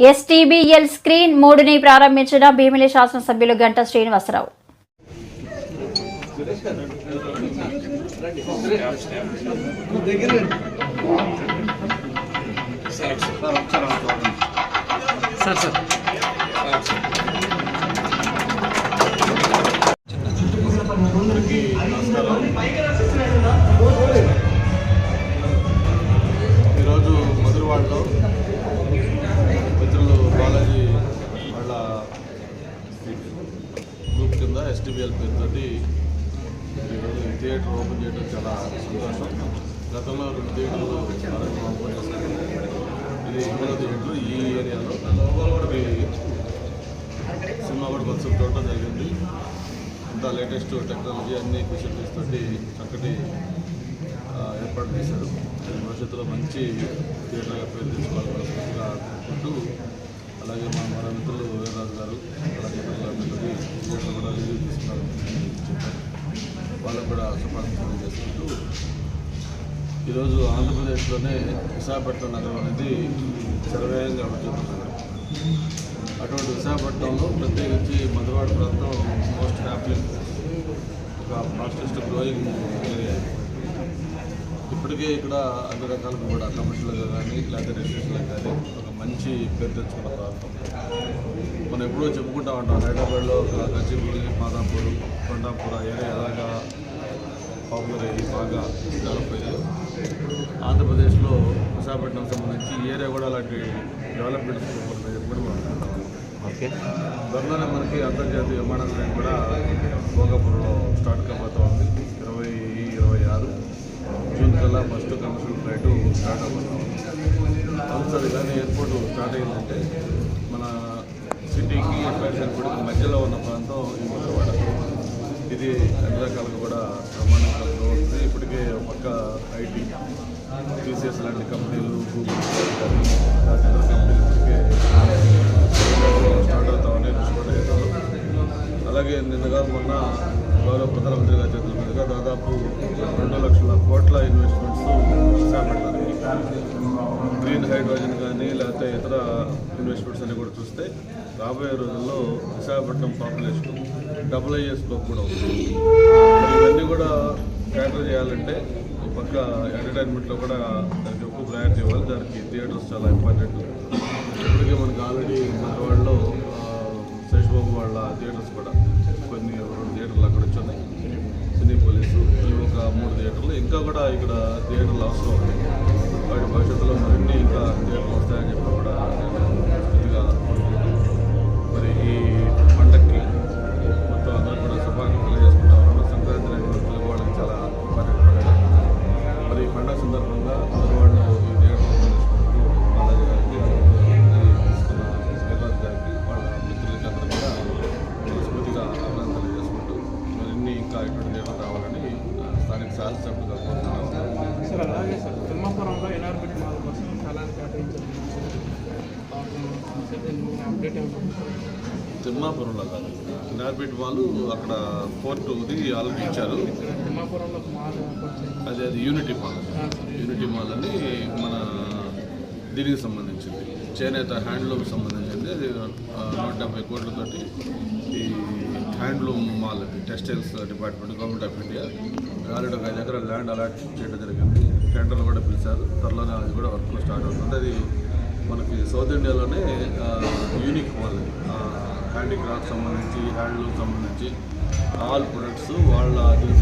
STBL screen మూడుని ప్రారంభించిన భీమిలి శాసనసభ్యులు గంట శ్రీనివాసరావు. సార్ సార్ నమస్కారం. కింద పేరుతోటి ఈరోజు ఈ థియేటర్ ఓపెన్ చేయడం చాలా సంతోషం. గతంలో రెండు థియేటర్లు ఆరోగ్యం ఓపెన్ చేశారు ఇది మూడో థియేటర్ ఈ ఏరియాలో. ఇది సినిమా కూడా కొంచెం చూడటం జరిగింది. ఇంత లేటెస్ట్ టెక్నాలజీ అన్ని ఫెసిలిటీస్ తోటి చక్కటి ఏర్పాటు చేశారు. భవిష్యత్తులో మంచి థియేటర్గా పేరు తెచ్చుకోవాలని మనస్ఫూర్తిగా కోరుకుంటూ అలాగే మా మన మిత్రులు వీరరాజు గారు అలాగే పిల్లలందరికీ థియేటర్ కూడా రివ్యూ తీసుకున్నారు చెప్పారు వాళ్ళకు కూడా శుభాకాంక్షలు చేసుకుంటూ ఈరోజు ఆంధ్రప్రదేశ్లోనే విశాఖపట్నం నగరం అనేది సర్వేయంగా అభివృద్ధి నగరం అటువంటి విశాఖపట్నంలో ప్రత్యేకించి మధురవాడ ప్రాంతం మోస్ట్ హ్యాపీ ఒక ఫాస్టెస్ట్ గ్రోయింగ్ ఏరియా ఇప్పటికే ఇక్కడ అన్ని రకాలుగా కూడా కమర్షియల్గా కానీ లేకపోతే రెసిడెన్షియల్గా కానీ ఒక మంచి పేరు తెచ్చుకున్న ప్రాంతం. మనం ఎప్పుడో చెప్పుకుంటా ఉంటాం. హైదరాబాద్లో ఒక గచ్చిపూడి మాదాపూర్ కొండాపూర్ ఏరియా అలాగా పాపులర్ అయ్యి బాగా డెవలప్ అయ్యాయి ఆంధ్రప్రదేశ్లో విశాఖపట్నం సంబంధించి ఏరియా కూడా అలాంటి మనం అనుకుంటాం ఓకే. త్వరలోనే మనకి అంతర్జాతీయ విమానాశ్రయం కూడా భోగాపురంలో స్టార్ట్ కాబోతా ఉంది. ఇరవై ఇరవై ఆరు జూన్ కల్లా ఫస్ట్ కమర్షియల్ ఫ్లైట్ స్టార్ట్ అవుతా ఉంది కానీ ఎయిర్పోర్ట్ స్టార్ట్ అయిందంటే మన సిటీకి ఫ్లైట్స్ ఎయిర్పోర్ట్కి మధ్యలో ఉన్న ప్రాంతం ఈ మొదలవాడ ఇది అన్ని రకాలుగా కూడా సమానంగా grow ఇప్పటికే ఒక పక్క ఐటీ టీసీఎస్ లాంటి కంపెనీలు గూగుల్ కానీ కంపెనీలు ఇప్పటికే స్టార్ట్ అవుతామని అలాగే నిన్నగా మొన్న గౌరవ ప్రధానమంత్రి గారి చేతుల మీదుగా దాదాపు ఇన్వెస్ట్మెంట్స్ అన్ని కూడా చూస్తే రాబోయే రోజుల్లో విశాఖపట్నం పాపులేషన్ డబుల్ అయ్యే స్కోప్ కూడా ఉంది. ఇవన్నీ కూడా క్యాటర్ చేయాలంటే ఒక పక్క ఎంటర్టైన్మెంట్లో కూడా దానికి ఎక్కువ ప్రయారిటీ ఇవ్వాలి. దానికి థియేటర్స్ చాలా ఇంపార్టెంట్ ఇప్పటికే మనకు ఆల్రెడీ మగవాళ్ళలో శేషబాబు వాళ్ళ థియేటర్స్ కూడా కొన్ని రెండు థియేటర్లు అక్కడ వచ్చున్నాయి సినీ పోలీసు ఇవి ఒక మూడు థియేటర్లు ఇంకా కూడా ఇక్కడ థియేటర్లు అవసరం. ఉంది వాటి భవిష్యత్తులో మరిన్ని ఇంకా థియేటర్లు వస్తాయని చెప్పి కూడా నేను మరి ఈ పండక్కి మొత్తం అందరూ కూడా శుభాకాంక్షలు తెలియజేసుకుంటా ఉన్నాను సంక్రాంతి అనేది తెలుగు వాళ్ళకి చాలా ఇంపార్టెంట్ పండుగ. మరి ఈ పండుగ సందర్భంగా తెలుగు వాళ్ళు ఈ తిమ్మాపురంలో కాదు. నార్బిట్ వాళ్ళు అక్కడ ఫోర్ట్ ఇది ఆల్రెడీ ఇచ్చారు. అది అది యూనిటీ మాల్ యూనిటీ మాల్ అని మన దీనికి సంబంధించింది. చేనేత హ్యాండ్లూమ్ సంబంధించింది. అది నూట డెబ్బై కోట్లతోటి ఈ handloom mall textiles department government of India already ఒక ఐదు ఎకరాల ల్యాండ్ అలాట్ చేయడం జరిగింది. టెండర్లు కూడా పిలిచారు. త్వరలోనే అది కూడా వర్క్ స్టార్ట్ అవుతుంది. అది మనకి సౌత్ ఇండియాలోనే యూనిక్ మాల్ హ్యాండీక్రాఫ్ట్ సంబంధించి హ్యాండ్లూమ్ సంబంధించి ఆల్ ప్రొడక్ట్స్ వాళ్ళ దీనికి